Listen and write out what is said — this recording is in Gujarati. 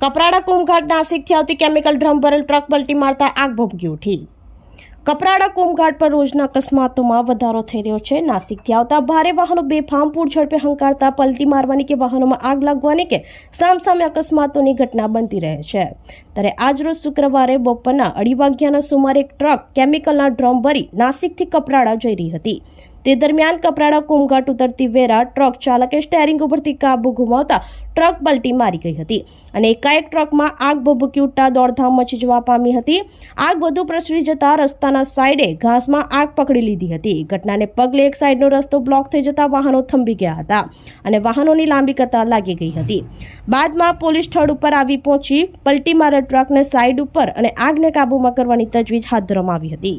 કપરાડા કોમઘાટ નાસિકથી આવતી કેમિકલ ડ્રમ ભરેલ ટ્રક પલટી મારતા આગ ભભૂકી ઉઠી. કપરાડા કોમઘાટ પર રોજના અકસ્માતોમાં વધારો થઈ રહ્યો છે. નાસિકથી આવતા ભારે વાહનો બેફામ પૂર ઝડપે હંકારતા પલટી મારવાની કે વાહનોમાં આગ લાગવાની કે સામસામે અકસ્માતોની ઘટના બનતી રહે છે. ત્યારે આજરોજ શુક્રવારે બપોરના અઢી વાગ્યાના સુમારે એક ટ્રક કેમિકલના ડ્રમ ભરી નાસિકથી કપરાડા જઈ રહી હતી. તે દરમિયાન કપરાડા કોમઘાટ ઉતરતી વેરા ટ્રક ચાલકે સ્ટેરિંગ ઉપરથી કાબુ ગુમાવતા ટ્રક પલટી મારી ગઈ હતી અને એકાએક ટ્રકમાં આગ ભભૂકી ઉઠતા દોડધામ મચી જવા પામી હતી. આગ વધુ પ્રસરી જતા રસ્તાના સાઈડે ઘાસમાં આગ પકડી લીધી હતી. ઘટનાને પગલે એક સાઈડનો રસ્તો બ્લોક થઈ જતા વાહનો થંભી ગયા હતા અને વાહનોની લાંબી કતાર લાગી ગઈ હતી. બાદમાં પોલીસ સ્થળ ઉપર આવી પહોંચી પલટી મારેલ ટ્રકને સાઈડ ઉપર અને આગને કાબૂમાં કરવાની તજવીજ હાથ ધરવામાં આવી હતી.